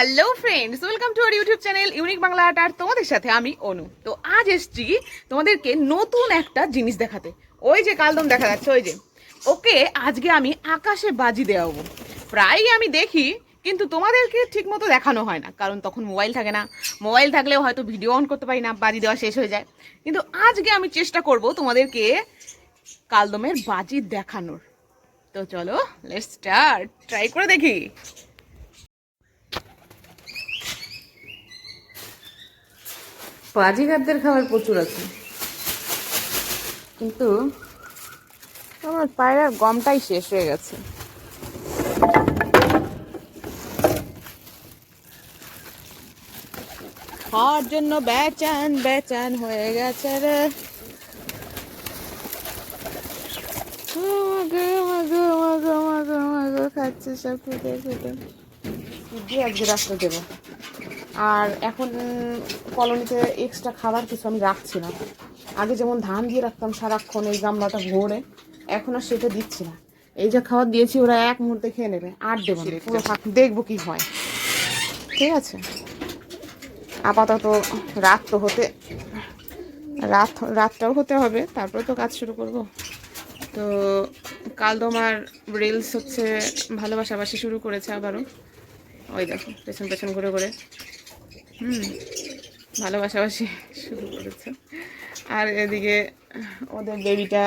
Hello friends welcome to our YouTube channel unique Bangla art আর তোমাদের সাথে আমি অনু। তো আজ এসছি তোমাদেরকে নতুন একটা জিনিস দেখাতে। ওই যে কালদম দেখা যাচ্ছে, ওই যে। ওকে আজকে আমি আকাশে বাজি দেওয়াবো প্রায়ই আমি দেখি, কিন্তু তোমাদেরকে ঠিক মতো দেখানো হয় না। কারণ তখন মোবাইল থাকে না। মোবাইল থাকলেও হয়তো ভিডিও অন করতে পারি না, বাজি দেওয়া শেষ হয়ে যায়। কিন্তু আজকে আমি চেষ্টা করব তোমাদেরকে কালদমের বাজি দেখানোর। তো চলো লেটস স্টার্ট ট্রাই করে দেখি। বাজিগারদের খাবার প্রচুর আছে। কিন্তু আমার পায়রার গমটাই শেষ হয়ে গেছে। খাওয়ার জন্য বেচান বেচান হয়ে গেছে রে। খাচ্ছে সব ফুটে ফুটে আজকে রাস্তা দেবো। আর এখন কলোনিতে এক্সট্রা খাবার কিছু আমি রাখছি না। আগে যেমন ধান দিয়ে রাখতাম সারাক্ষণ এই গামলাটা ভরে এখন আর সেটা দিচ্ছি না। এই যে খাবার দিয়েছি ওরা এক মুহূর্তে খেয়ে নেবে আর দেবো পুরো দেখব কি হয়। ঠিক আছে? আপাতত রাত তো হতে রাত রাতটাও হতে হবে তারপরে তো কাজ শুরু করব। তো কাল তোমার রিলস হচ্ছে ভালোবাসাবাসি শুরু করেছে আবারও। ওই দেখো পেছন পেছন ঘুরে ঘুরে। হুম, ভালোবাসাবাসি শুরু করেছে। আর এদিকে ওদের বেবিটা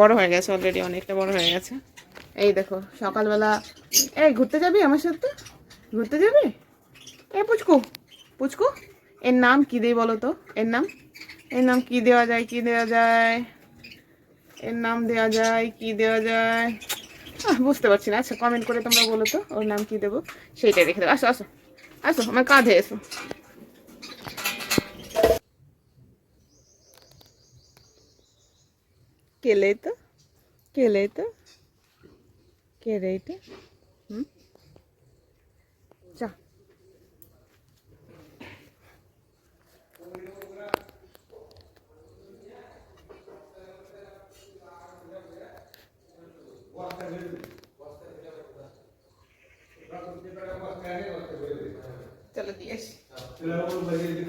বড় হয়ে গেছে অলরেডি অনেকটা বড় হয়ে গেছে। এই দেখো, সকালবেলা, এই ঘুরতে যাবি আমার সাথে? ঘুরতে যাবি? এ পুচকু পুচকু, এর নাম কি দেই বলো তো? এর নাম? এর নাম কি দেওয়া যায়, কি দেওয়া যায়? এর নাম দেওয়া যায়, কি দেওয়া যায়? বুঝতে পারছি না। আচ্ছা কমেন্ট করে তোমরা বলো তো, ওর নাম কি দেবো? সেইটাই রেখে দেবো। আসো আসো। আসো আমার কাঁধে এসো কেলে তো কেলে তো কে রে এটা হুম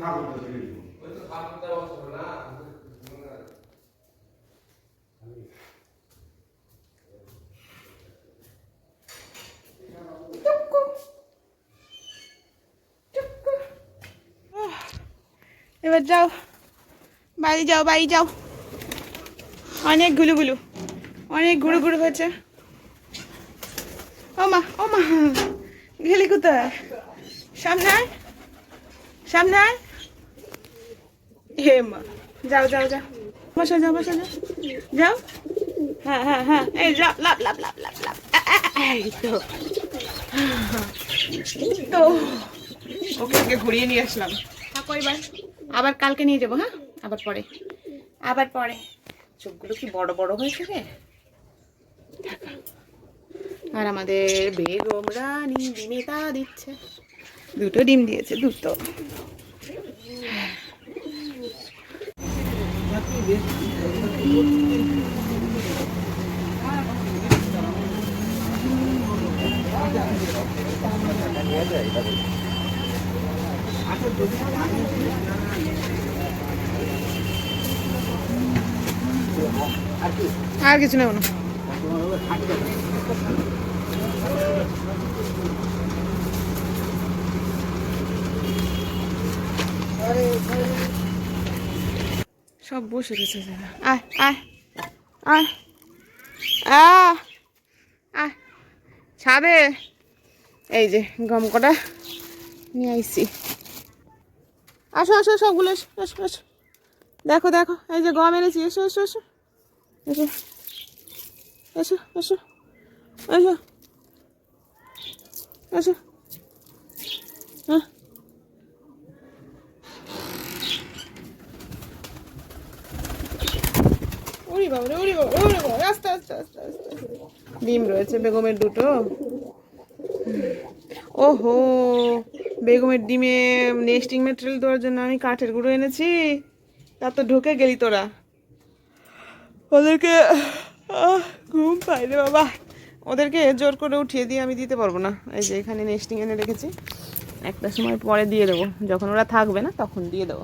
ঠাকুর এবার যাও। বাড়ি যাও বাড়ি যাও। অনেক গুলু গুলু অনেক গুড়ু গুড়ু হয়েছে। ও মা ও মা, গেলি কোথায়? সামনে সামনে হে মা যাও যাও যাও। বসো যাও বসো যাও। যাও। হ্যাঁ হ্যাঁ হ্যাঁ। এই যাও লাভ লাভ লাভ লাভ লাভ আ, আ, আ, এই তো। তো। ওকে আগে ঘুরিয়ে নিয়ে আসলাম। থাকো এবার। আবার কালকে নিয়ে যাব হ্যাঁ? আবার পরে। আবার পরে। চোখগুলো কি বড় বড় হয়েছে রে? আর আমাদের বেগম রানী ডিমে তা দিচ্ছে। দুটো ডিম দিয়েছে দুটো। আর কিছু নেব না। সব বসে গেছে আয় আয় আয় ছাদে। এই যে গম কটা নিয়ে আইসি আসো আসো সবগুলো এসো এসো। দেখো দেখো, এই যে গম এনেছি, এসো এসো এসো। এসো এসো এসো এসো। এসো। হ্যাঁ। ডিম রয়েছে, বেগমের দুটো। ওহো, বেগমের ডিমে নেস্টিং মেটেরিয়াল দেওয়ার জন্য আমি কাঠের গুঁড়ো এনেছি। তা তো ঢুকে গেলি তোরা। ওদেরকে ঘুম পাই রে বাবা। ওদেরকে জোর করে উঠিয়ে দিয়ে আমি দিতে পারব না। এই যে এখানে নেস্টিং এনে রেখেছি। একটা সময় পরে দিয়ে দেবো। যখন ওরা থাকবে না, তখন দিয়ে দেবো।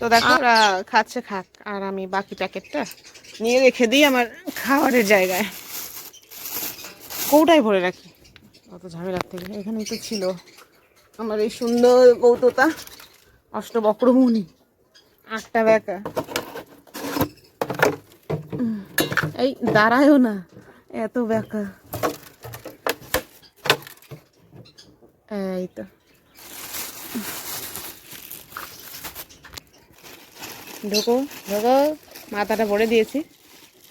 তো দেখো ওরা খাচ্ছে খাক। আর আমি বাকি প্যাকেটটা নিয়ে রেখে দিই আমার খাবারের জায়গায়। কৌটায় ভরে রাখি? অত ঝামেলার থেকে। এখানেই তো ছিল আমার এই সুন্দর কৌটোটা অষ্টবক্রমণি। আটটা ব্যাকা। এই দাঁড়ায়ও না এত ব্যাকা। এই তো। ঢোকো ঢোকো, মাথাটা ভরে দিয়েছি।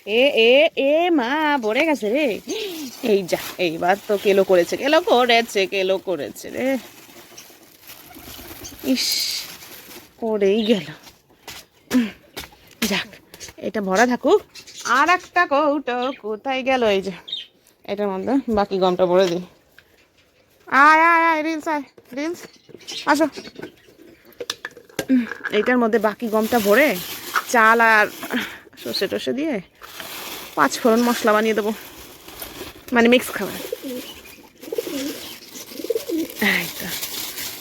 এ এ এ, মা, ভরে গেছে রে। এই যা, এইবার তো কেলো করেছে কেলো করেছে কেলো করেছে রে। ইস, করেই গেল। যাক, এটা ভরা থাকুক। আর একটা কৌটো কোথায় গেল এই যে? এটার মধ্যে বাকি গমটা ভরে দিই। আয় আয় আয়, রিলস আয়, রিলস। আসো। এইটার মধ্যে বাকি গমটা ভরে চাল আর সর্ষে টসে দিয়ে পাঁচ ফোড়ন মশলা বানিয়ে দেবো। মানে মিক্স খাবার।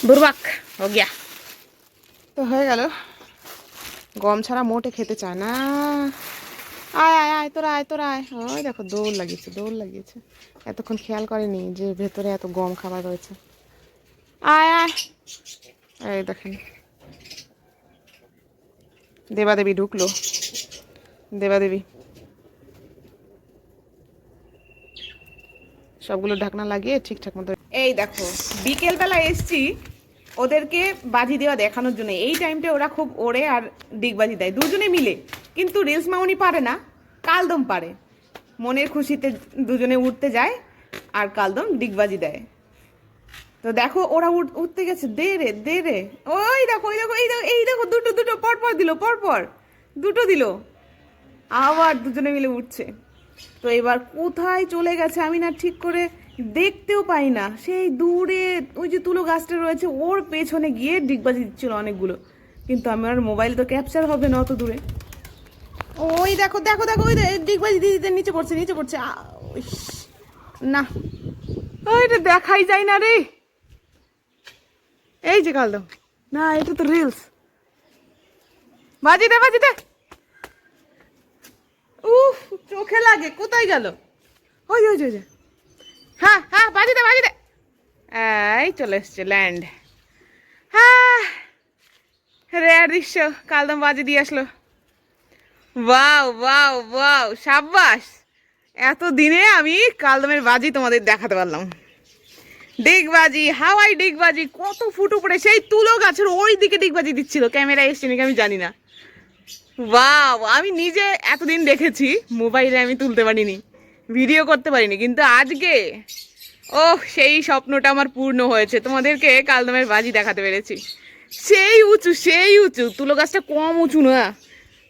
বুরবাক ও গিয়া। তো হয়ে গেল। গম ছাড়া মোটে খেতে চায় না। আয় আয় আয়, তোরা আয় তোরা আয়। ওই দেখো, দৌড় লাগিয়েছে দৌড় লাগিয়েছে। এতক্ষণ খেয়াল করেনি যে ভেতরে এত গম খাবার রয়েছে। আয় আয়। এই দেখেন। দেবাদেবী ঢুকলো। দেবাদেবী। সবগুলো ঢাকনা লাগিয়ে ঠিকঠাক মতো এই দেখো, বিকেলবেলা এসছি ওদেরকে বাজি দেওয়া দেখানোর জন্য। এই টাইমটা ওরা খুব ওড়ে আর ডিগবাজি দেয়। দুজনে মিলে। কিন্তু রিলস মাউনি পারে না, কালদম পারে। মনের খুশিতে দুজনে উঠতে যায় আর কালদম ডিগবাজি দেয়। তো দেখো ওরা উঠ- উঠতে গেছে। দে রে দে রে। ওই দেখো ওই দেখো, এই দেখো এই দেখো, দুটো দুটো পরপর দিল পরপর দুটো দিল। আবার দুজনে মিলে উঠছে। তো এবার কোথায় চলে গেছে আমি না ঠিক করে দেখতেও পাই না। সেই দূরে ওই যে তুলো গাছটা রয়েছে, ওর পেছনে গিয়ে ডিগবাজি দিচ্ছিল অনেকগুলো। কিন্তু আমার মোবাইল তো ক্যাপচার হবে না অত দূরে। ওই দেখো দেখো দেখো, ওই ডিগবাজি দিদিতে নিচে পড়ছে নিচে পড়ছে। না। ওইটা দেখাই যায় না রে। এই যে কাল না এটা তো রিলস বাজি দে বাজি দে উফ চোখে লাগে কোথায় গেল? ওই ওই ওই, ওই হ্যাঁ হ্যাঁ বাজি দে বাজি দে এই চলে এসছে ল্যান্ড হ্যাঁ রেয়ার দৃশ্য কালদম বাজি দিয়ে আসলো। ওয়াও ওয়াও ওয়াও সাব্বাস। এত দিনে আমি কালদমের বাজি তোমাদের দেখাতে পারলাম। ডিগবাজি হাওয়াই ডিগবাজি, কত ফুটো পড়ে, সেই তুলো গাছের ওই দিকে ডিগবাজি দিচ্ছিল ক্যামেরা এসছে নাকি আমি জানি না। বাও আমি নিজে এতদিন দেখেছি, মোবাইলে আমি তুলতে পারিনি ভিডিও করতে পারিনি, কিন্তু আজকে ও সেই স্বপ্নটা আমার পূর্ণ হয়েছে, তোমাদেরকে কালদমের বাজি দেখাতে পেরেছি। সেই উঁচু সেই উঁচু, তুলো গাছটা কম উঁচু না,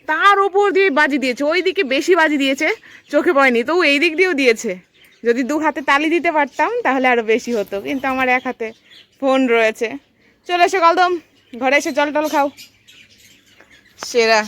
তার ওপর দিয়ে বাজি দিয়েছে ওই দিকে বেশি বাজি দিয়েছে, চোখে পড়েনি তো এই দিক দিয়েও দিয়েছে। যদি দু হাতে তালি দিতে পারতাম, তাহলে আরও বেশি হতো। কিন্তু আমার এক হাতে ফোন রয়েছে। চলে এসে, কলদম। ঘরে এসে জল টল খাও। সেরা।